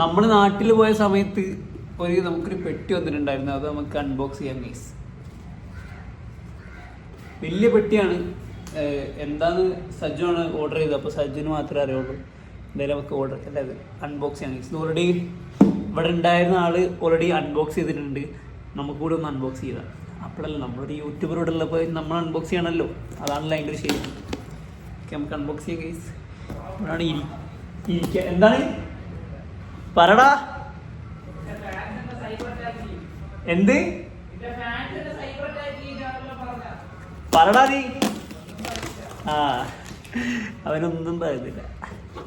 നമ്മൾ നാട്ടിൽ പോയ സമയത്ത് ഒരു നമുക്കൊരു പെട്ടി വന്നിട്ടുണ്ടായിരുന്നു. അത് നമുക്ക് അൺബോക്സ് ചെയ്യാം ഗൈസ് വലിയ പെട്ടിയാണ്. എന്താന്ന് സജ്ജുവാണ് ഓർഡർ ചെയ്തത്. അപ്പോൾ സജ്ജുന് മാത്രമേ അറിയുള്ളൂ. എന്തായാലും നമുക്ക് ഓർഡർ അല്ല അത് അൺബോക്സ് ചെയ്യാം ഇത് ഓൾറെഡി ഇവിടെ ഉണ്ടായിരുന്ന ആൾ ഓൾറെഡി അൺബോക്സ് ചെയ്തിട്ടുണ്ട്. നമുക്കൂടെ ഒന്ന് അൺബോക്സ് ചെയ്താൽ അപ്പോഴല്ല നമ്മളൊരു യൂട്യൂബറോട് ഉള്ളപ്പോൾ നമ്മൾ അൺബോക്സ് ചെയ്യണമല്ലോ അതാണല്ലോ അതിന്റെ ഒരു ശരി. ഓക്കെ നമുക്ക് അൺബോക്സ് ചെയ്യാം ഗൈസ് ഇവിടെയാണ് ഇരി ഇരിക്കുക എന്താണ്? പറടാ. എന്ത്? പറടാ നീ. ആ അവനൊന്നും പറയുന്നില്ല.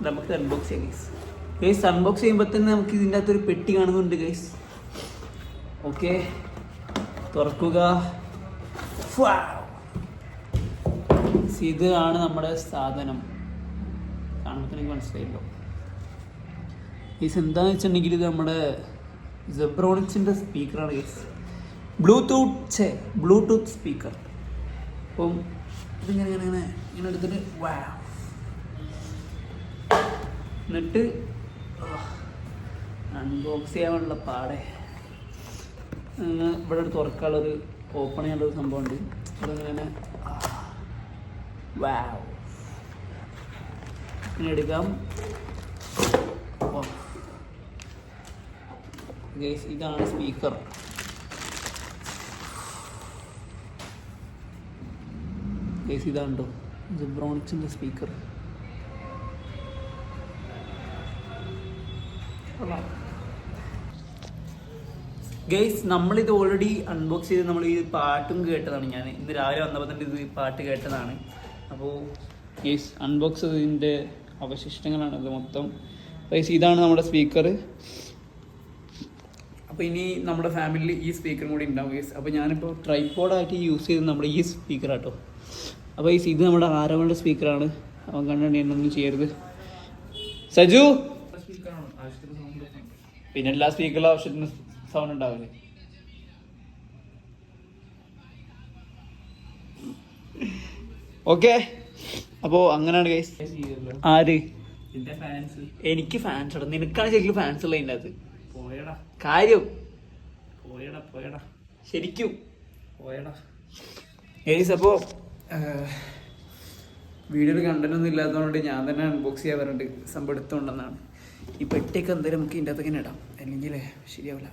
നമുക്ക് അൺബോക്സ് ചെയ്യാം ഗൈസ് ഗൈസ് അൺബോക്സ് ചെയ്യുമ്പോൾ തന്നെ നമുക്ക് ഇതിന്റെ അകത്തൊരു പെട്ടി കാണുന്നുണ്ട് ഗൈസ് ഓക്കെ തുറക്കുക. ഇതാണ് നമ്മുടെ സാധനം. കാണുമ്പോൾ എനിക്ക് മനസ്സിലായല്ലോ. ഗൈസ് എന്താണെന്ന് വെച്ചിട്ടുണ്ടെങ്കിൽ ഇത് നമ്മുടെ സെബ്രോണിക്സിന്റെ സ്പീക്കറാണ് ഗൈസ് ബ്ലൂടൂത്ത് ഛേ ബ്ലൂടൂത്ത് സ്പീക്കർ അപ്പം ഇതിങ്ങനെ ഇങ്ങനെ ഇങ്ങനെ ഇങ്ങനെ എടുത്തിട്ട് വാ. എന്നിട്ട് അൺബോക്സ് ചെയ്യാനുള്ള പാടെ. ഇവിടെ ഒരു തുറക്കാനുള്ളൊരു ഓപ്പൺ ചെയ്യാനുള്ളൊരു സംഭവമുണ്ട്. ഇവിടെ വാ ഇങ്ങനെ എടുക്കാം. ഗൈസ് ഇതാണ് സ്പീക്കർ ഗൈസ് ഇതാണ്ടോ ജിബ്രോണിക്സിന്റെ സ്പീക്കർ ഗൈസ് നമ്മളിത് ഓൾറെഡി അൺബോക്സ് ചെയ്ത് നമ്മൾ ഈ പാട്ടും കേട്ടതാണ് ഞാൻ. ഇന്ന് രാവിലെ വന്നപ്പോൾ തന്നെ ഇത് പാട്ട് കേട്ടതാണ്. അപ്പോൾ ഗൈസ് അൺബോക്സ് ചെയ്തതിന്റെ അവശിഷ്ടങ്ങളാണ് ഇത് മൊത്തം. ഗൈസ് ഇതാണ് നമ്മുടെ സ്പീക്കർ അപ്പോൾ ഇനി നമ്മുടെ ഫാമിലിയിൽ ഈ സ്പീക്കറും കൂടി ഉണ്ടാവും ഗൈസ് അപ്പോൾ ഞാനിപ്പോൾ ട്രൈപ്പോഡായിട്ട് യൂസ് ചെയ്ത് നമ്മുടെ ഈ സ്പീക്കർ ആട്ടോ അപ്പോൾ ഈ ഇത് നമ്മുടെ ആരവളുടെ സ്പീക്കറാണ് അവൻ കണ്ടു എന്നൊന്നും ചെയ്യരുത്. സജു! പിന്നെ എല്ലാ സ്പീക്കറിലും ആവശ്യത്തിന് സൗണ്ട് ഉണ്ടാവില്ലേ? ഓക്കെ അപ്പോൾ അങ്ങനെയാണ് ഗൈസ് ആര്? എനിക്ക് ഫാൻസ് ഉണ്ട് നിനക്കാണ് ശരിക്കും ഫാൻസ് ഉള്ളത് അതിന്റെ അത് കാര്യം പോയടാ പോയടാ. ശരിക്കും. പോയടാ. ഗൈസ് അപ്പോൾ വീഡിയോയിൽ കണ്ടന്റ് ഒന്നും ഇല്ലാത്തതുകൊണ്ട് ഞാൻ തന്നെ അൺബോക്സ് ചെയ്യാൻ പറഞ്ഞിട്ട് സംഭവം എടുത്തുകൊണ്ടെന്നാണ്. ഈ പെട്ടിയൊക്കെ എന്തായാലും നമുക്ക് ഇതിന്റെ അകത്തൊക്കെ ഇടാം. അല്ലെങ്കിൽ ശരിയാവില്ല